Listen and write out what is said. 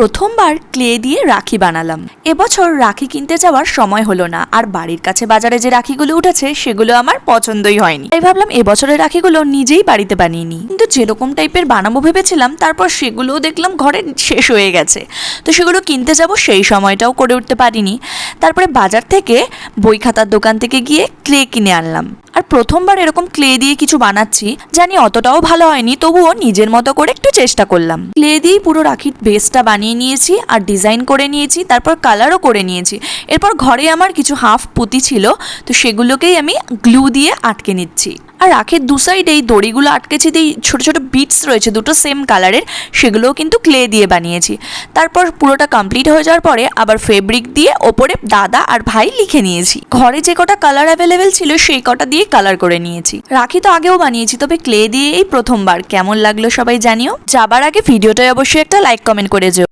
প্রথমবার ক্লে দিয়ে রাখি বানালাম। এবছর রাখি কিনতে যাওয়ার সময় হলো না, আর বাড়ির কাছে বাজারে যে রাখিগুলো উঠেছে সেগুলো আমার পছন্দই হয়নি। তাই ভাবলাম এবছরের রাখিগুলো নিজেই বাড়িতে বানিয়ে কিন্তু যেরকম টাইপের বানাবো ভেবেছিলাম, তারপর সেগুলোও দেখলাম ঘরে শেষ হয়ে গেছে। তো সেগুলো কিনতে যাব সেই সময়টাও করে উঠতে পারিনি। তারপরে বাজার থেকে বই খাতার দোকান থেকে গিয়ে ক্লে কিনে আনলাম। প্রথমবার এরকম ক্লে দিয়ে কিছু বানাচ্ছি, জানি অতটাও ভালো হয়নি, তবুও নিজের মতো করে একটু চেষ্টা করলাম। ক্লে দিয়েই পুরো রাখির বেসটা বানিয়ে নিয়েছি, আর ডিজাইন করে নিয়েছি, তারপর কালারও করে নিয়েছি। এরপর ঘরে আমার কিছু হাফ পুঁতি ছিল, তো সেগুলোকেই আমি গ্লু দিয়ে আটকে নিচ্ছি। আর রাখের দু সাইডে এই দড়িগুলো আটকেছি দিয়ে ছোটো ছোটো বিটস রয়েছে, দুটো সেম কালারের সেগুলোও কিন্তু ক্লে দিয়ে বানিয়েছি। তারপর পুরোটা কমপ্লিট হয়ে যাওয়ার পরে আবার ফেব্রিক দিয়ে ওপরে দাদা আর ভাই লিখে নিয়েছি। ঘরে যে কটা কালার অ্যাভেলেবেল ছিল, সেই কটা দিয়ে কালার করে নিয়েছি। রাখি তো আগেও বানিয়েছি, তবে ক্লে দিয়ে এই প্রথমবার। কেমন লাগল সবাই জানিও। যাবার আগে ভিডিওটায় অবশ্যই একটা লাইক কমেন্ট করে যেও।